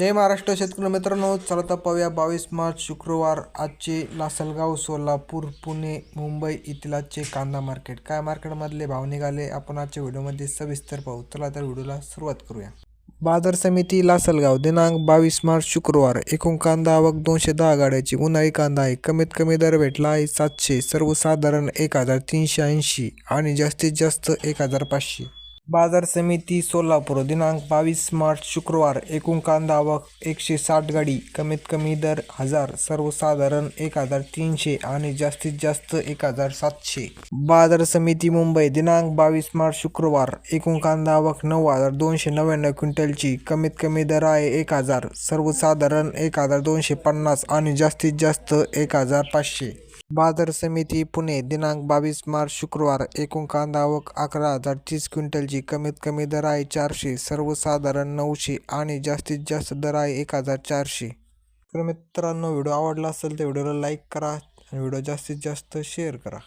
जय महाराष्ट्र शेतकरी मित्रांनो चला तर पाहूया बावीस मार्च शुक्रवार आजचे लासलगाव सोलापूर पुणे मुंबई येथील आजचे कांदा मार्केट काय मार्केटमधले भाव निघाले? आपण आजच्या व्हिडिओमध्ये सविस्तर पाहू. चला तर व्हिडिओला सुरुवात करूया. बाजार समिती लासलगाव दिनांक बावीस मार्च शुक्रवार. एकूण कांदा आवक दोनशे दहा गाड्याची. उन्हाळी कांदा आहे. कमीत कमी दर भेटला आहे सातशे. सर्वसाधारण एक हजार तीनशे ऐंशी आणि जास्तीत जास्त एक हजार पाचशे. बाजार समिती सोलापूर दिनांक बावीस मार्च शुक्रवार एकूण कांदा आवक एकशे साठ गाडी कमीत कमी दर हजार सर्वसाधारण एक हजार तीनशे आणि जास्तीत जास्त एक हजार सातशे. बाजार समिती मुंबई दिनांक बावीस मार्च शुक्रवार एकूण कांदा आवक नऊ हजार दोनशे नव्याण्णव क्विंटलची कमीत कमी दर आहे एक हजार सर्वसाधारण एक हजार दोनशे पन्नास आणि जास्तीत जास्त एक हजार पाचशे. बाजार समिती पुणे दिनांक बावीस मार्च शुक्रवार एकूण कांदा आवक अकरा हजार तीस क्विंटलची कमीत कमी दर आहे चारशे सर्वसाधारण नऊशे आणि जास्तीत जास्त दर आहे एक हजार चारशे. तर मित्रांनो व्हिडिओ आवडला असेल तर व्हिडिओला लाईक करा आणि व्हिडिओ जास्तीत जास्त शेअर करा.